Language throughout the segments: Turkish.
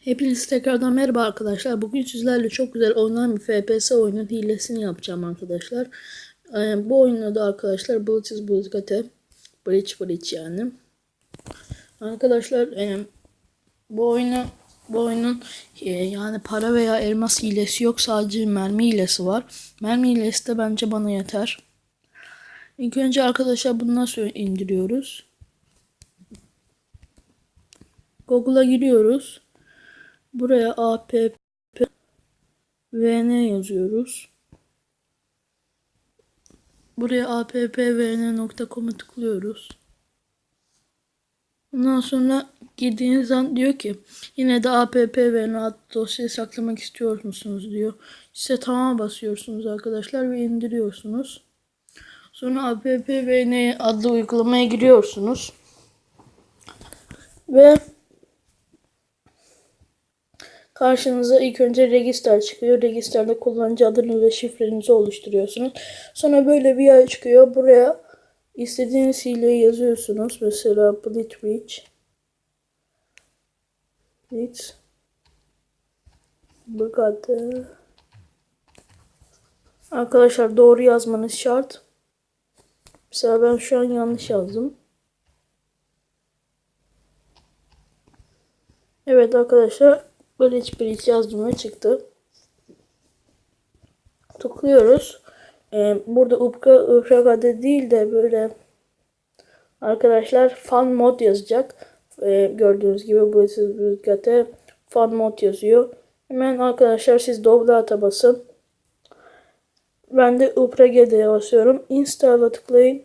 Hepinize tekrardan merhaba arkadaşlar. Bugün sizlerle çok güzel oynanan bir FPS oyunun hilesini yapacağım arkadaşlar. Ee, bu oyunda da arkadaşlar Bluetooth Bluetooth Bridge Bridge yani. Arkadaşlar e, bu oyunu bu oyunun e, yani para veya elmas hilesi yok sadece mermi hilesi var. Mermi hilesi de bence bana yeter. İlk önce arkadaşlar bunu nasıl indiriyoruz? Google'a giriyoruz. Buraya app vn yazıyoruz. Buraya appvn.com'u tıklıyoruz. Ondan sonra girdiğiniz an diyor ki yine de appvn adlı dosyayı saklamak istiyor musunuz diyor. İşte tamam basıyorsunuz arkadaşlar ve indiriyorsunuz. Sonra appvn adlı uygulamaya giriyorsunuz. Ve Karşınıza ilk önce register çıkıyor. Registerde kullanıcı adını ve şifrenizi oluşturuyorsunuz. Sonra böyle bir yer çıkıyor. Buraya istediğiniz hileyi yazıyorsunuz. Mesela Blitzreach. Blitz. Bugatti. Arkadaşlar doğru yazmanız şart. Mesela ben şu an yanlış yazdım. Evet arkadaşlar Böyle hiçbir iç yazdım ve çıktı. Tıklıyoruz. Ee, burada Upka Upraga'da değil de böyle arkadaşlar fan mod yazacak. Ee, gördüğünüz gibi bu Upka'da fan mod yazıyor. Hemen arkadaşlar siz Doblata basın. Ben de Upraga'da basıyorum. Install'a tıklayın.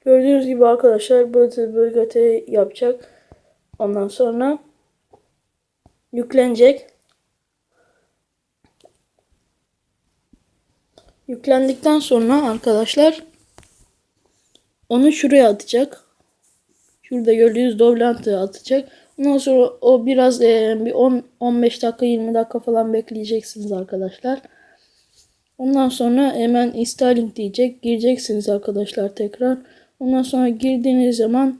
Gördüğünüz gibi arkadaşlar Bluetooth Bugatti yapacak. Ondan sonra yüklenecek. Yüklendikten sonra arkadaşlar onu şuraya atacak. Şurada gördüğünüz doblantı atacak. Ondan sonra o biraz e, bir 10 15 dakika 20 dakika falan bekleyeceksiniz arkadaşlar. Ondan sonra hemen installing diyecek. Gireceksiniz arkadaşlar tekrar. Ondan sonra girdiğiniz zaman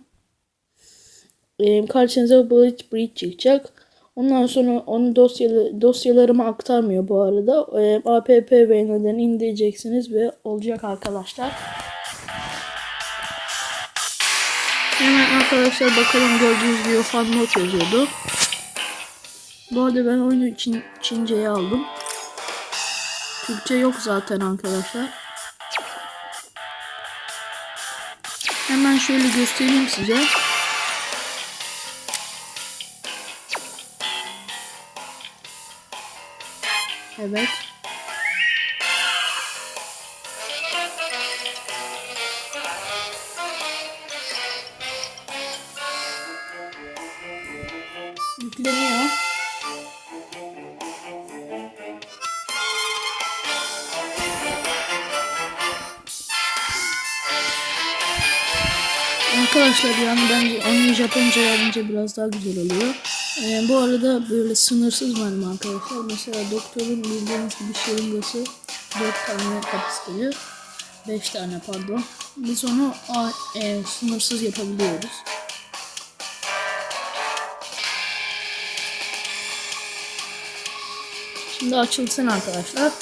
e, karşınıza Bridge Bridge çıkacak. Ondan sonra onu dosyalı, dosyalarıma aktarmıyor bu arada. E, app ve neden indireceksiniz ve olacak arkadaşlar. Hemen arkadaşlar bakalım gördüğünüz gibi fan not. Bu arada ben oyunu Çin, Çince'ye aldım. Türkçe yok zaten arkadaşlar. Hemen şöyle göstereyim size. Evet. Yükleniyor. Arkadaşlar yani bence onu Japonca yazınca biraz daha güzel oluyor. Ee, bu arada böyle sınırsız mermi arkadaşlar. Mesela doktorun bildiğiniz gibi şırıngası 4 tane kapasiteli. 5 tane pardon. Biz onu e, sınırsız yapabiliyoruz. Şimdi açılsın arkadaşlar.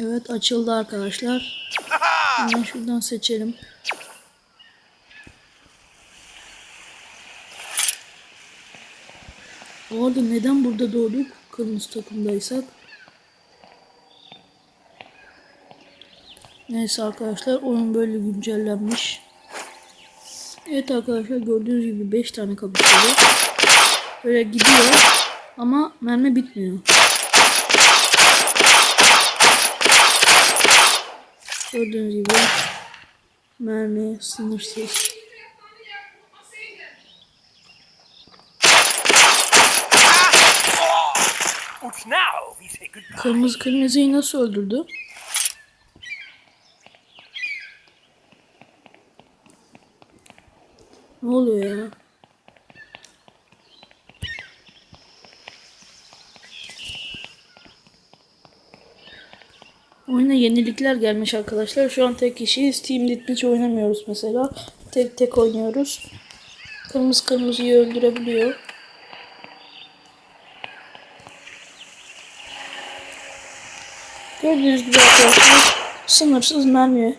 Evet açıldı arkadaşlar. Hemen şuradan seçelim. Orada neden burada doğduk? Kırmızı takımdaysak. Neyse arkadaşlar oyun böyle güncellenmiş. Evet arkadaşlar gördüğünüz gibi 5 tane kapışıyor. Böyle gidiyor ama mermi bitmiyor. Gördüğünüz gibi mermi sınırsız. Kırmızı kırmızıyı nasıl öldürdü? Ne oluyor ya? Oyuna yenilikler gelmiş arkadaşlar. Şu an tek kişiyiz. Team Deathmatch oynamıyoruz mesela. Tek tek oynuyoruz. Kırmızı kırmızıyı öldürebiliyor. Gördüğünüz gibi arkadaşlar sınırsız mermi.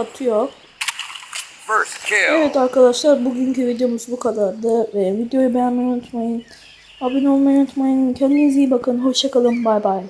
Atıyor. Evet arkadaşlar bugünkü videomuz bu kadardı. Ve videoyu beğenmeyi unutmayın. Abone olmayı unutmayın. Kendinize iyi bakın. Hoşçakalın. Bay bay.